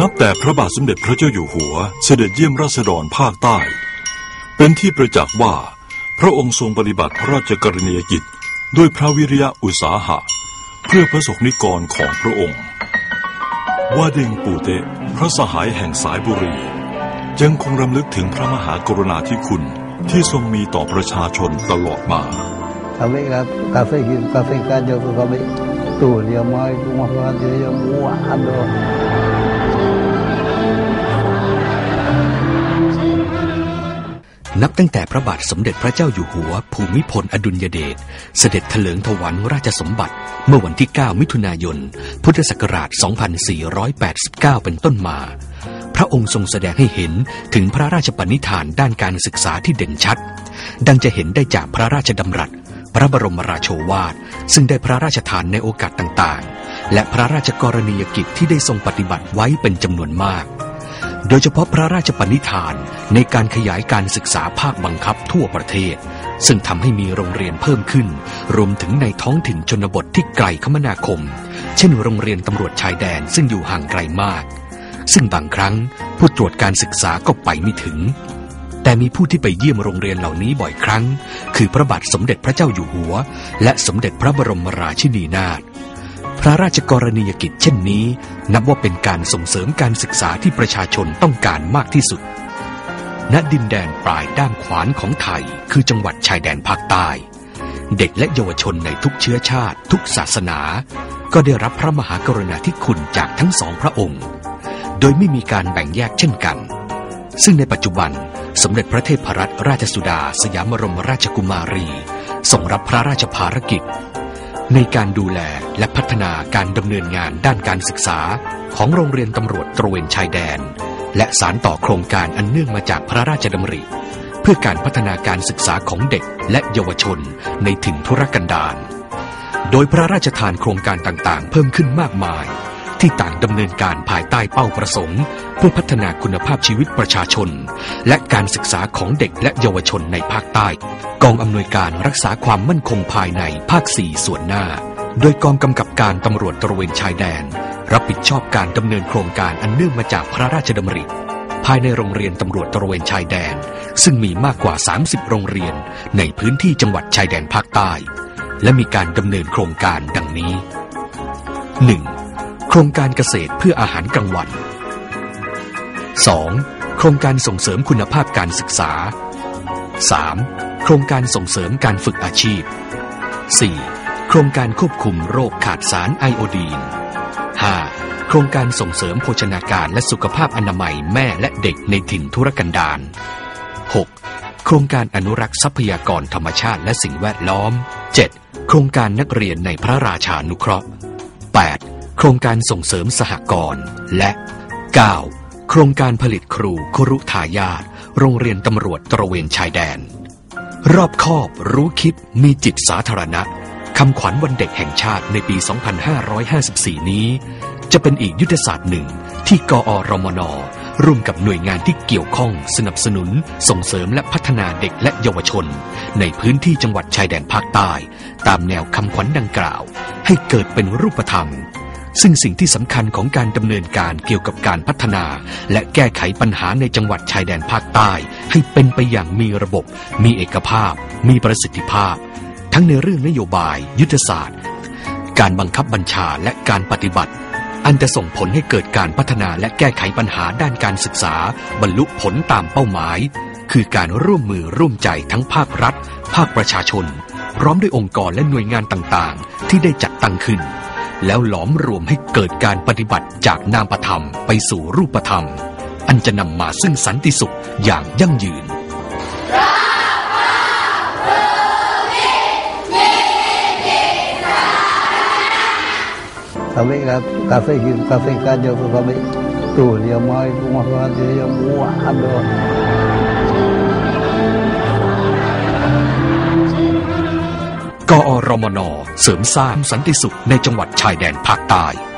นับแต่พระบาทสมเด็จพระเจ้าอยู่หัว เสด็จเยี่ยมราษฎรภาคใต้ เป็นที่ประจักษ์ว่า พระองค์ทรงปฏิบัติพระราชกรณียกิจ ด้วยพระวิริยะอุตสาหะ เพื่อพระสงฆ์นิกรของพระองค์ว่าเดงปู่เตะพระสหายแห่งสายบุรี ยังคงรำลึกถึงพระมหากรุณาธิคุณที่ทรงมีต่อประชาชนตลอดมา Kami kafe kafe kajo kami tu dia mai rumah rumah dia yang muat ada. นั นับตั้งแต่พระบาทสมเด็จพระเจ้าอยู่หัว ภูมิพลอดุลยเดชเสด็จเถลิงถวัลย์ราชสมบัติ เมื่อวันที่ 9 มิถุนายน พุทธศักราช 2489 เป็นต้นมา พระองค์ทรงแสดงให้เห็นถึงพระราชปณิธานด้านการศึกษาที่เด่นชัด ดังจะเห็นได้จากพระราชดำรัส พระบรมราโชวาท ซึ่งได้พระราชทานในโอกาสต่างๆ และพระราชกรณียกิจที่ได้ทรงปฏิบัติไว้เป็นจำนวนมาก โดยเฉพาะพระราชปณิธานในการขยายการศึกษาภาคบังคับทั่วประเทศ ซึ่งทำให้มีโรงเรียนเพิ่มขึ้น รวมถึงในท้องถิ่นชนบทที่ไกลคมนาคม เช่นโรงเรียนตำรวจชายแดนซึ่งอยู่ห่างไกลมาก ซึ่งบางครั้งผู้ตรวจการศึกษาก็ไปไม่ถึง แต่มีผู้ที่ไปเยี่ยมโรงเรียนเหล่านี้บ่อยครั้ง คือพระบาทสมเด็จพระเจ้าอยู่หัว และสมเด็จพระบรมราชินีนาถ ระราชกรณียกิจเช่นนี้ นับว่าเป็นการส่งเสริมการศึกษาที่ประชาชนต้องการมากที่สุด ณดินแดนปลายด้ามขวานของไทย คือจังหวัดชายแดนภาคใต้ เด็กและเยาวชนในทุกเชื้อชาติ ทุกศาสนา ก็ได้รับพระมหากรุณาธิคุณจากทั้งสองพระองค์ โดยไม่มีการแบ่งแยกเช่นกัน ซึ่งในปัจจุบันสมเด็จพระเทพรัตนราชสุดา สยามบรมราชกุมารีทรงรับพระราชภารกิจ ในการดูแลและพัฒนาการดำเนินงานด้านการศึกษา ของโรงเรียนตำรวจตระเวนชายแดน และสารต่อโครงการอันเนื่องมาจากพระราชดำริ เพื่อการพัฒนาการศึกษาของเด็กและเยาวชนในถิ่นทุรกันดารโดยพระราชทานโครงการต่างๆ เพิ่มขึ้นมากมาย ที่ต่างดำเนินการภายใต้เป้าประสงค์เพื่อพัฒนาคุณภาพชีวิตประชาชน และการศึกษาของเด็กและเยาวชนในภาคใต้ กองอำนวยการรักษาความมั่นคงภายในภาค 4 ส่วนหน้า โดยกองกำกับการตำรวจตระเวนชายแดน รับผิดชอบการดำเนินโครงการอันเนื่องมาจากพระราชดำริภายในโรงเรียนตำรวจตระเวนชายแดน ซึ่งมีมากกว่า 30 โรงเรียนในพื้นที่จังหวัดชายแดนภาคใต้ และมีการดำเนินโครงการดังนี้ 1. โครงการเกษตรเพื่ออาหารกลางวัน 2. โครงการส่งเสริมคุณภาพการศึกษา 3. โครงการส่งเสริมการฝึกอาชีพ 4. โครงการควบคุมโรคขาดสารไอโอดีน 5. โครงการส่งเสริมโภชนาการและสุขภาพอนามัยแม่และเด็กในถิ่นทุรกันดาร 6. โครงการอนุรักษ์ทรัพยากรธรรมชาติและสิ่งแวดล้อม 7. โครงการนักเรียนในพระราชานุเคราะห์ 8. โครงการส่งเสริมสหกรณ์และ 9. โครงการผลิตครูครุทายาทโรงเรียนตำรวจตระเวนชายแดน รอบคอบรู้คิดมีจิตสาธารณะคำขวัญวันเด็กแห่งชาติในปี 2554 นี้ จะเป็นอีกยุทธศาสตร์หนึ่งที่กอรมนร่วมกับหน่วยงานที่เกี่ยวข้องสนับสนุน ส่งเสริมและพัฒนาเด็กและเยาวชน ในพื้นที่จังหวัดชายแดนภาคใต้ ตามแนวคำขวัญดังกล่าว ให้เกิดเป็นรูปธรรม ซึ่งสิ่งที่สำคัญของการดำเนินการเกี่ยวกับการพัฒนา และแก้ไขปัญหาในจังหวัดชายแดนภาคใต้ ให้เป็นไปอย่างมีระบบ มีเอกภาพ มีประสิทธิภาพ ทั้งในเรื่องนโยบาย ยุทธศาสตร์ การบังคับบัญชาและการปฏิบัติ อันจะส่งผลให้เกิดการพัฒนาและแก้ไขปัญหาด้านการศึกษา บรรลุผลตามเป้าหมาย คือการร่วมมือร่วมใจทั้งภาครัฐ ภาคประชาชน พร้อมด้วยองค์กรและหน่วยงานต่างๆ ที่ได้จัดตั้งขึ้น แล้วหลอมรวมให้เกิดการปฏิบัติจากนามธรรมไปสู่รูปธรรม อันจะนำมาซึ่งสันติสุขอย่างยั่งยืน Kami kafe kafe kajo kami tu dia mai rumah rumah dia yang muat ada. กอ รมนเสริมสร้างสันติสุขในจังหวัดชายแดนภาคใต้